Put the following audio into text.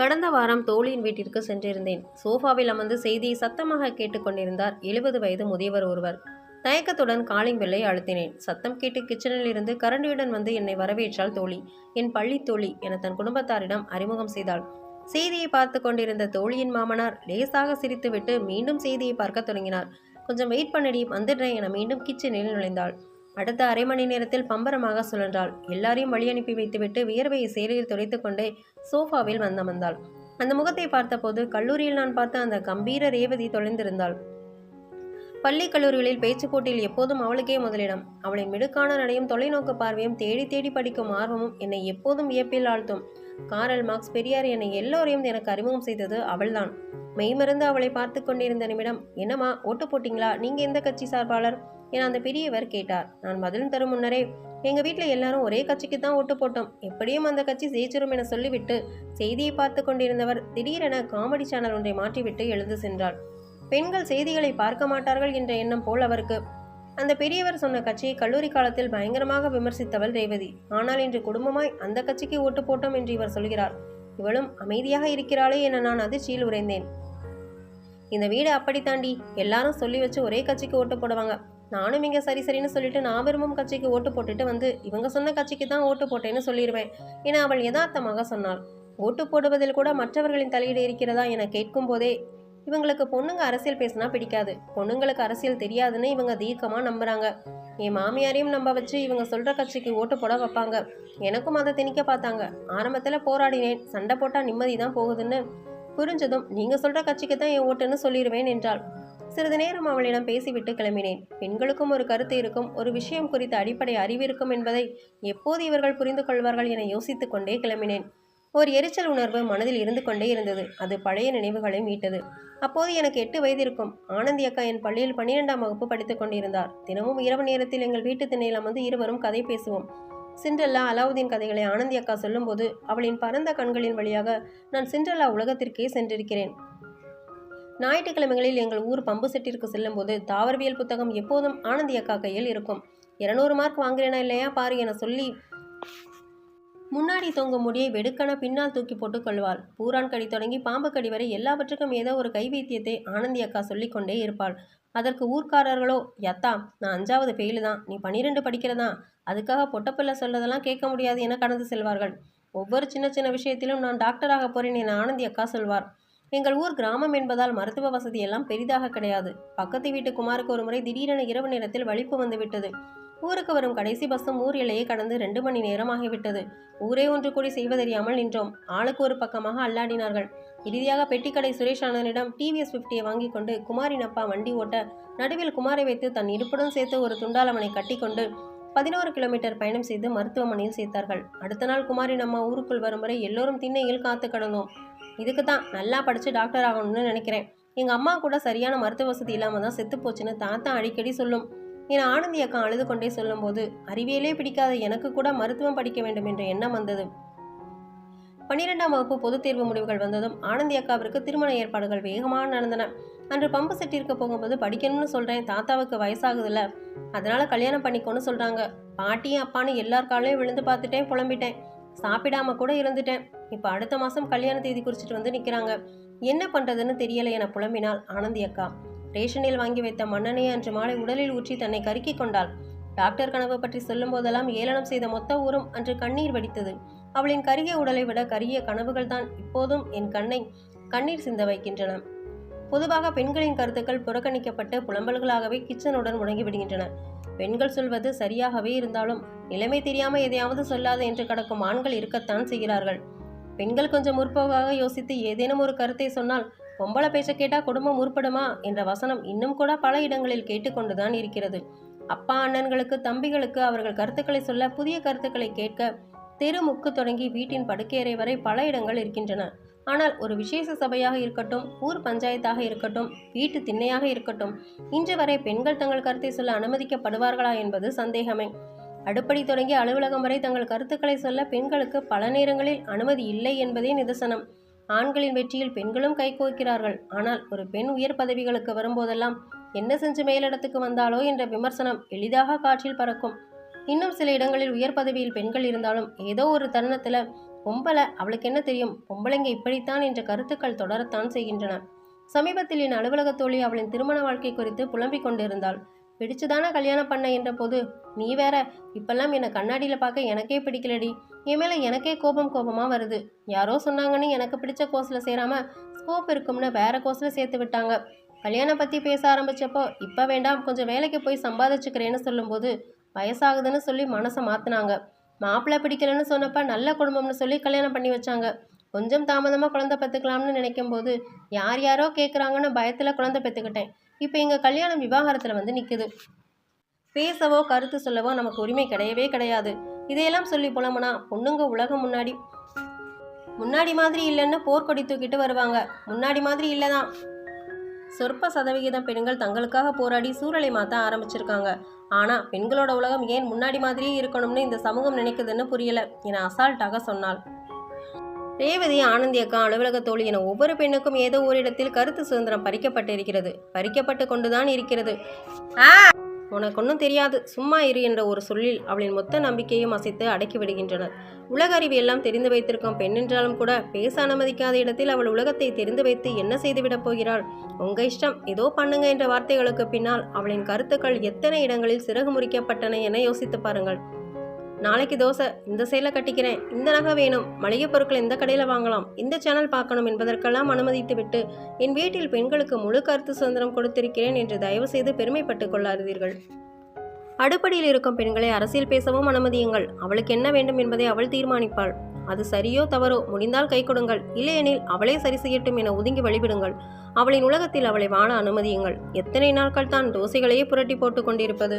கடந்த வாரம் தோழியின் வீட்டிற்கு சென்றிருந்தேன். சோஃபாவில் அமர்ந்து செய்தியை சத்தமாக கேட்டுக்கொண்டிருந்தார் எழுபது வயது முதியவர் ஒருவர். தயக்கத்துடன் காலிங் பெல்லை அழுத்தினேன். சத்தம் கேட்டு கிச்சனில் இருந்து கரண்டியுடன் வந்து என்னை வரவேற்றாள் தோழி. என் பள்ளி தோழி என தன் குடும்பத்தாரிடம் அறிமுகம் செய்தாள். செய்தியை பார்த்து கொண்டிருந்த தோழியின் மாமனார் லேசாக சிரித்துவிட்டு மீண்டும் செய்தியை பார்க்க தொடங்கினார். கொஞ்சம் வெயிட் பண்ணடி வந்துடுறேன் என மீண்டும் கிச்சனில் நுழைந்தாள். அடுத்த அரை மணி நேரத்தில் பம்பரமாக சுழன்றாள். எல்லாரையும் வழி அனுப்பி வைத்துவிட்டு வியர்வையை சேலையில் துடைத்துக்கொண்டே சோஃபாவில் வந்தமர்ந்தாள் அந்த முகத்தை பார்த்தபோது கல்லூரியில் நான் பார்த்த அந்த கம்பீர ரேவதி தொலைந்திருந்தாள். பள்ளி கல்லூரிகளில் பேச்சுப் போட்டியில் எப்போதும் அவளுக்கே முதலிடம். அவளின் மிடுக்கான நடையும் தொலைநோக்கு பார்வையும் தேடி தேடி படிக்கும் ஆர்வமும் என்னை எப்போதும் வியப்பில் ஆழ்த்தும். காரல் மார்க்ஸ் பெரியார் என்னை எல்லோரையும் எனக்கு அறிமுகம் செய்தது அவள்தான். மெய்மறந்து அவளை பார்த்து கொண்டிருந்த நிமிடம் என்னம்மா ஓட்டு போட்டிங்களா? நீங்கள் எந்த கட்சி சார்பாளர்? என அந்த பெரியவர் கேட்டார். நான் பதில் தரும் முன்னரே எங்கள் வீட்டில் எல்லாரும் ஒரே கட்சிக்கு தான் ஓட்டு போட்டோம். எப்படியும் அந்த கட்சி ஜெயிச்சிரும் என சொல்லிவிட்டு செய்தியை பார்த்து கொண்டிருந்தவர் திடீரென காமெடி சேனல் ஒன்றை மாற்றிவிட்டு எழுந்து சென்றார். பெண்கள் செய்திகளை பார்க்க மாட்டார்கள் என்ற எண்ணம் போல் அவருக்கு அந்த பெரியவர் சொன்ன கட்சியை கல்லூரி காலத்தில் பயங்கரமாக விமர்சித்தவள் ரேவதி. ஆனால் இன்று குடும்பமாய் அந்த கட்சிக்கு ஓட்டு போட்டோம் என்று இவர் சொல்கிறார். இவளும் அமைதியாக இருக்கிறாளே என நான் அதிர்ச்சியில் உறைந்தேன். இந்த வீடு அப்படி தாண்டி எல்லாரும் சொல்லி வச்சு ஒரே கட்சிக்கு ஓட்டு போடுவாங்க. நானும் இங்கே சரி சரின்னு சொல்லிட்டு நான் விரும்பும் கட்சிக்கு ஓட்டு போட்டுட்டு வந்து இவங்க சொன்ன கட்சிக்கு தான் ஓட்டு போட்டேன்னு சொல்லிடுவேன் என அவள் யதார்த்தமாக சொன்னாள். ஓட்டு போடுவதில் கூட மற்றவர்களின் தலையீடு இருக்கிறதா என கேட்கும் போதே இவங்களுக்கு பொண்ணுங்க அரசியல் பேசினா பிடிக்காது. பொண்ணுங்களுக்கு அரசியல் தெரியாதுன்னு இவங்க தீர்க்கமாக நம்புகிறாங்க என் மாமியாரையும் நம்ப வச்சு இவங்க சொல்கிற கட்சிக்கு ஓட்டு போட வைப்பாங்க. எனக்கும் அதை திணிக்க பார்த்தாங்க. ஆரம்பத்தில் போராடினேன். சண்டை போட்டால் நிம்மதி தான் போகுதுன்னு புரிஞ்சதும் நீங்கள் சொல்கிற கட்சிக்கு தான் என் ஓட்டுன்னு சொல்லிடுவேன் என்றாள். சிறிது நேரம் அவளிடம் பேசிவிட்டு கிளம்பினேன். பெண்களுக்கும் ஒரு கருத்து இருக்கும். ஒரு விஷயம் குறித்த அடிப்படை அறிவு இருக்கும் என்பதை எப்போது இவர்கள் புரிந்து கொள்வார்கள் என யோசித்துக் கொண்டே கிளம்பினேன். ஒரு எரிச்சல் உணர்வு மனதில் இருந்து கொண்டே இருந்தது. அது பழைய நினைவுகளை மீட்டது. அப்போது எனக்கு எட்டு வயது இருக்கும். ஆனந்தி அக்கா என் பள்ளியில் பன்னிரெண்டாம் வகுப்பு படித்துக் கொண்டிருந்தார். தினமும் இரவு நேரத்தில் எங்கள் வீட்டு திண்ணையில் அமர்ந்து இருவரும் கதை பேசுவோம். சிண்ட்ரல்லா அலாவுதீன் கதைகளை ஆனந்தி அக்கா சொல்லும்போது அவளின் பரந்த கண்களின் வழியாக நான் சிண்ட்ரல்லா உலகத்திற்கே சென்றிருக்கிறேன். ஞாயிற்றுக்கிழமைகளில் எங்கள் ஊர் பம்பு செட்டிற்கு செல்லும்போது தாவரவியல் புத்தகம் எப்போதும் ஆனந்தி அக்கா கையில் இருக்கும். இருநூறு மார்க் வாங்குறேனா இல்லையா? பாரு என சொல்லி முன்னாடி தொங்கும் முடியை வெடுக்கன பின்னால் தூக்கி போட்டுக் கொள்வாள். பூரான் கடி தொடங்கி பாம்பு கடி வரை எல்லாவற்றுக்கும் ஏதோ ஒரு கைவைத்தியத்தை ஆனந்தி அக்கா சொல்லிக்கொண்டே இருப்பாள். அதற்கு ஊர்க்காரர்களோ? யத்தா நான் அஞ்சாவது ஃபெயிலு தான். நீ பன்னிரெண்டு படிக்கிறதா? அதுக்காக பொட்டப்பிள்ளை சொல்றதெல்லாம் கேட்க முடியாது என கடந்து செல்வார்கள். ஒவ்வொரு சின்ன சின்ன விஷயத்திலும் நான் டாக்டராக போறேன் என ஆனந்தி அக்கா சொல்வார். எங்கள் ஊர் கிராமம் என்பதால் மருத்துவ வசதி எல்லாம் பெரிதாக கிடையாது. பக்கத்து வீட்டு குமாருக்கு ஒரு முறை திடீரென இரவு நேரத்தில் வலிப்பு வந்துவிட்டது ஊருக்கு வரும் கடைசி பஸ்ஸும் ஊர் எல்லையை கடந்து ரெண்டு மணி நேரம் ஆகிவிட்டது ஊரே ஒன்று கூடி செய்வதறியாமல் நின்றோம். ஆளுக்கு ஒரு பக்கமாக அல்லாடினார்கள். இறுதியாக பெட்டிக்கடை சுரேஷ் அண்ணனிடம் டிவிஎஸ் ஃபிஃப்டியை வாங்கி கொண்டு குமாரின் அப்பா வண்டி ஓட்ட நடுவில் குமாரை வைத்து தன் இடுப்புடன் சேர்த்து ஒரு துண்டாலவனை கட்டிக்கொண்டு பதினோரு கிலோமீட்டர் பயணம் செய்து மருத்துவமனையில் சேர்த்தார்கள். அடுத்த நாள் குமாரின் அம்மா ஊருக்குள் வரும் வரை எல்லோரும் திண்ணையில் காத்து கிடந்தோம். இதுக்கு தான். நல்லா படித்து டாக்டர் ஆகணும்னு நினைக்கிறேன். எங்கள் அம்மா கூட சரியான மருத்துவ வசதி இல்லாமல் தான் செத்து போச்சுன்னு தாத்தா அடிக்கடி சொல்லும். என ஆனந்தி அக்கா அழுது கொண்டே சொல்லும்போது அறிவியலே பிடிக்காத எனக்கு கூட மருத்துவம் படிக்க வேண்டும் என்ற எண்ணம் வந்தது. பன்னிரெண்டாம் வகுப்பு பொதுத் தேர்வு முடிவுகள் வந்ததும் ஆனந்தி அக்காவிற்கு திருமண ஏற்பாடுகள் வேகமாக நடந்தன. அன்று பம்பு செட்டிற்கு போகும்போது படிக்கணும்னு சொல்கிறேன் தாத்தாவுக்கு வயசாகுதுல்ல. அதனால கல்யாணம் பண்ணிக்கோன்னு சொல்கிறாங்க பாட்டியும் அப்பான்னு எல்லார் காலையும் விழுந்து பார்த்துட்டேன் புலம்பிட்டேன். சாப்பிடாம கூட இருந்துட்டேன். இப்போ அடுத்த மாதம் கல்யாண தேதி குறிச்சிட்டு வந்து நிற்கிறாங்க என்ன பண்ணுறதுன்னு தெரியலை என புலம்பினாள் ஆனந்தி அக்கா. ரேஷனில் வாங்கி வைத்த மண்ணெண்ணெயை அன்று மாலை உடலில் ஊற்றி தன்னை கருக்கிக் கொண்டாள். டாக்டர் கனவு பற்றி சொல்லும் போதெல்லாம் ஏளனம் செய்த மொத்த ஊரும் அன்று கண்ணீர் வடித்தது. அவளின் கருகிய உடலை விட கருகிய கனவுகள் தான் இப்போதும் என் கண்ணை கண்ணீர் சிந்த வைக்கின்றன. பொதுவாக பெண்களின் கருத்துக்கள் புறக்கணிக்கப்பட்டு புலம்பல்களாகவே கிச்சனுடன் முடங்கிவிடுகின்றன பெண்கள் சொல்வது சரியாகவே இருந்தாலும் நிலைமை தெரியாமல் எதையாவது சொல்லாது என்று கடக்கும் ஆண்கள் இருக்கத்தான் செய்கிறார்கள். பெண்கள் கொஞ்சம் முற்போக்காக யோசித்து ஏதேனும் ஒரு கருத்தை சொன்னால் பொம்பளை பேச்ச கேட்டால் குடும்பம் உருப்படுமா என்ற வசனம் இன்னும் கூட பல இடங்களில் கேட்டுக்கொண்டுதான் இருக்கிறது. அப்பா அண்ணன்களுக்கு தம்பிகளுக்கு அவர்கள் கருத்துக்களை சொல்ல புதிய கருத்துக்களை கேட்க தெரு முக்கு தொடங்கி வீட்டின் படுக்கையறை வரை பல இடங்கள் இருக்கின்றன. ஆனால் ஒரு விசேஷ சபையாக இருக்கட்டும் ஊர் பஞ்சாயத்தாக இருக்கட்டும் வீட்டு திண்ணையாக இருக்கட்டும் இன்று வரை பெண்கள் தங்கள் கருத்தை சொல்ல அனுமதிக்கப்படுவார்களா என்பது சந்தேகமே. அடுப்படி தொடங்கி அலுவலகம் வரை தங்கள் கருத்துக்களை சொல்ல பெண்களுக்கு பல நேரங்களில் அனுமதி இல்லை என்பதே நிதர்சனம். ஆண்களின் வெற்றியில் பெண்களும் கைகோக்கிறார்கள் ஆனால் ஒரு பெண் உயர் பதவிகளுக்கு வரும்போதெல்லாம் என்ன செஞ்சு மேலிடத்துக்கு வந்தாலோ என்ற விமர்சனம் எளிதாக காற்றில் பறக்கும். இன்னும் சில இடங்களில் உயர் பதவியில் பெண்கள் இருந்தாலும் ஏதோ ஒரு தருணத்தில் பொம்பளை அவளுக்கு என்ன தெரியும்? பொம்பளைங்க இப்படித்தான் என்ற கருத்துக்கள் தொடரத்தான் செய்கின்றன. சமீபத்தில் என் அலுவலக தோழி அவளின் திருமண வாழ்க்கை குறித்து புலம்பிக் கொண்டிருந்தாள். பிடிச்சுதானே கல்யாணம் பண்ண? என்ற போது நீ வேற இப்பெல்லாம் என்னை கண்ணாடியில் பார்க்க எனக்கே பிடிக்கலடி. என் மேலே எனக்கே கோபம் கோபமாக வருது. யாரோ சொன்னாங்கன்னு எனக்கு பிடிச்ச கோர்ஸில் சேராமல் ஸ்கோப் இருக்கும்னு வேற கோர்ஸில் சேர்த்து விட்டாங்க. கல்யாணம் பற்றி பேச ஆரம்பித்தப்போ இப்போ வேண்டாம் கொஞ்சம் வேலைக்கு போய் சம்பாதிச்சுக்கிறேன்னு சொல்லும்போது வயசாகுதுன்னு சொல்லி மனசை மாற்றினாங்க மாப்பிள்ளை பிடிக்கலன்னு சொன்னப்ப நல்ல குடும்பம்னு சொல்லி கல்யாணம் பண்ணி வச்சாங்க. கொஞ்சம் தாமதமாக குழந்தை பெற்றுக்கலாம்னு நினைக்கும் போது யார் யாரோ கேட்குறாங்கன்னு பயத்தில் குழந்தை பெற்றுக்கிட்டேன் இப்போ எங்கள் கல்யாணம் விவாகரத்தில் வந்து நிற்குது பேசவோ கருத்து சொல்லவோ நமக்கு உரிமை கிடையவே கிடையாது. இதையெல்லாம் சொல்லி புலம்புனா பொண்ணுங்க உலகம் முன்னாடி. முன்னாடி மாதிரி இல்லைன்னு போர்க்கொடி தூக்கிட்டு வருவாங்க. முன்னாடி மாதிரி இல்லைதான். சொற்ப சதவிகிதம் பெண்கள் தங்களுக்காக போராடி சூழலை மாற்ற ஆரம்பிச்சிருக்காங்க. ஆனால் பெண்களோட உலகம் ஏன் முன்னாடி மாதிரியே இருக்கணும்னு இந்த சமூகம் நினைக்குதுன்னு புரியல என அசால்ட்டாக சொன்னாள். ரேவதி ஆனந்தி அக்கா அலுவலக தோழி என ஒவ்வொரு பெண்ணுக்கும் ஏதோ ஒரு இடத்தில் கருத்து சுதந்திரம் பறிக்கப்பட்டு இருக்கிறது பறிக்கப்பட்டு கொண்டுதான் இருக்கிறது. ஆ உனக்கு ஒன்றும் தெரியாது. சும்மா இரு என்ற ஒரு சொல்லில் அவளின் மொத்த நம்பிக்கையும் அசைத்து அடக்கி விடுகின்றனர். உலக அறிவு எல்லாம் தெரிந்து வைத்திருக்கும் பெண் என்றாலும் கூட பேச அனுமதிக்காத இடத்தில் அவள் உலகத்தை தெரிந்து வைத்து என்ன செய்துவிடப் போகிறாள்? உங்க இஷ்டம். ஏதோ பண்ணுங்க என்ற வார்த்தைகளுக்கு பின்னால் அவளின் கருத்துக்கள் எத்தனை இடங்களில் சிறகு முறிக்கப்பட்டன என யோசித்து பாருங்கள். நாளைக்கு தோசை இந்த சேலை கட்டிக்கிறேன் இந்த நகை வேணும் மளிகை பொருட்கள் இந்த கடையில் வாங்கலாம் இந்த சேனல் பார்க்கணும் என்பதற்கெல்லாம் அனுமதித்து விட்டு என் வீட்டில் பெண்களுக்கு முழு கருத்து சுதந்திரம் கொடுத்திருக்கிறேன் என்று தயவு செய்து கொள்ளாதீர்கள். அடுப்படியில் இருக்கும் பெண்களை அரசியல் பேசவும் அனுமதியுங்கள். அவளுக்கு என்ன வேண்டும் என்பதை அவள் தீர்மானிப்பாள். அது சரியோ தவறோ முடிந்தால் கை கொடுங்கள். இல்லையெனில் அவளே சரி செய்யட்டும் என ஒதுங்கி வழிவிடுங்கள். அவளின் உலகத்தில் அவளை வாழ அனுமதியுங்கள். எத்தனை நாட்கள் தான் தோசைகளையே புரட்டி போட்டு கொண்டிருப்பது?